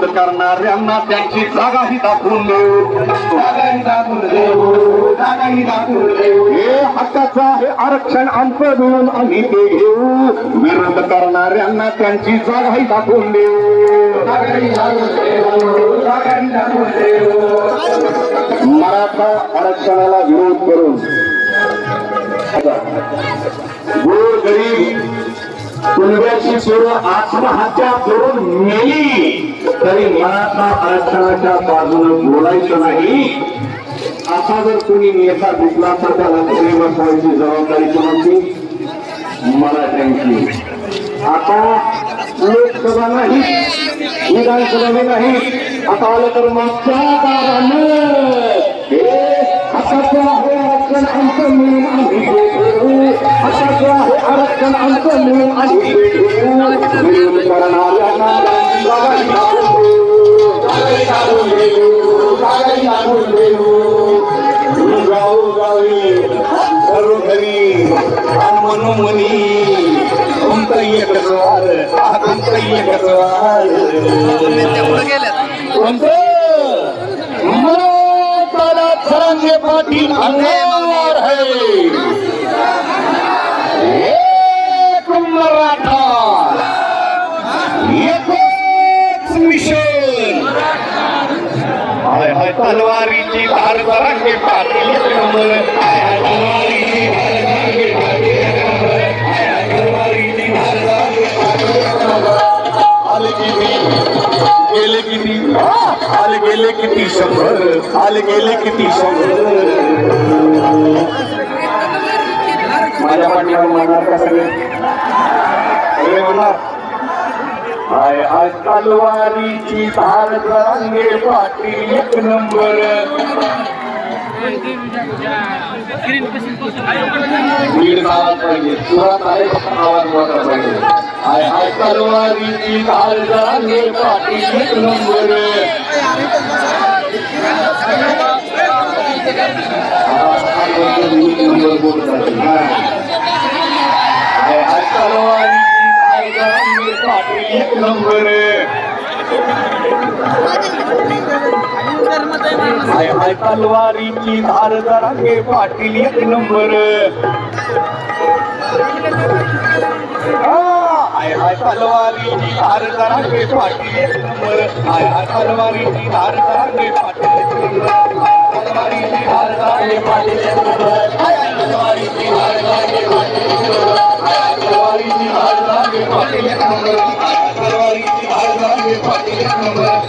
विरोध करणाऱ्यांना त्यांची जागाही दाखवून देऊ. जागाही दाखवून देऊ. जागाही दाखवून देऊ. हे हक्काचं आहे आरक्षण आमचं देऊन आम्ही ते घेऊ. विरोध करणाऱ्यांना त्यांची जागाही दाखवून देऊ. जागाही दाखवून देऊ. जागाही दाखवून देऊ. मराठा आरक्षणाला विरोध करून गोर गरीब कुणब्याची पोरं आत्महत्या करून मेली. तरी मराठा आरक्षणाच्या बाजूने बोलायचं नाही असा जर कोणी नेता दिसला तर त्याला घरी ठेवायची जबाबदारी कोणाची? मराठ्यांची. आता लोकसभा नाही विधानसभा नाही आता आलं तर मागच्या दारानं. हे हक्काचं आहे आरक्षण आमचं मिळून आम्ही ते घेऊ हक्काचं आरक्षण आमचं मिळून आम्ही ते मिळून करणाऱ्या मुनी मनोमनी तुमचं एकच वार तुमचं कोणतं मराठा पाटील है एक मराठा एकच मिशन हाय हाय तलवारीची धार पाठी पाटील गेले किती शंभर? आले गेले किती शंभर? माझ्या पाठीवर म्हणणार का सगळे? सगळे म्हणणार हाय हाय तलवारीची धार जरांगे पाटील एक नंबर. नीट आवाज पाहिजे. सुरात आहे फक्त आवाज मोठा पाहिजे. हाय हाय तलवारीची धार जरांगे पाटील एक नंबर नंबर बोलत आहे हाय हाय तलवारीची धार जरांगे पाटील एक नंबर. हाय हाय तलवारीची धार जरांगे पाटील एक नंबर. हाय हाय तलवारीची धार जरांगे पाटील एक नंबर. तलवारीची धार जरांगे पाटील एक नंबर. जरांगे पाटील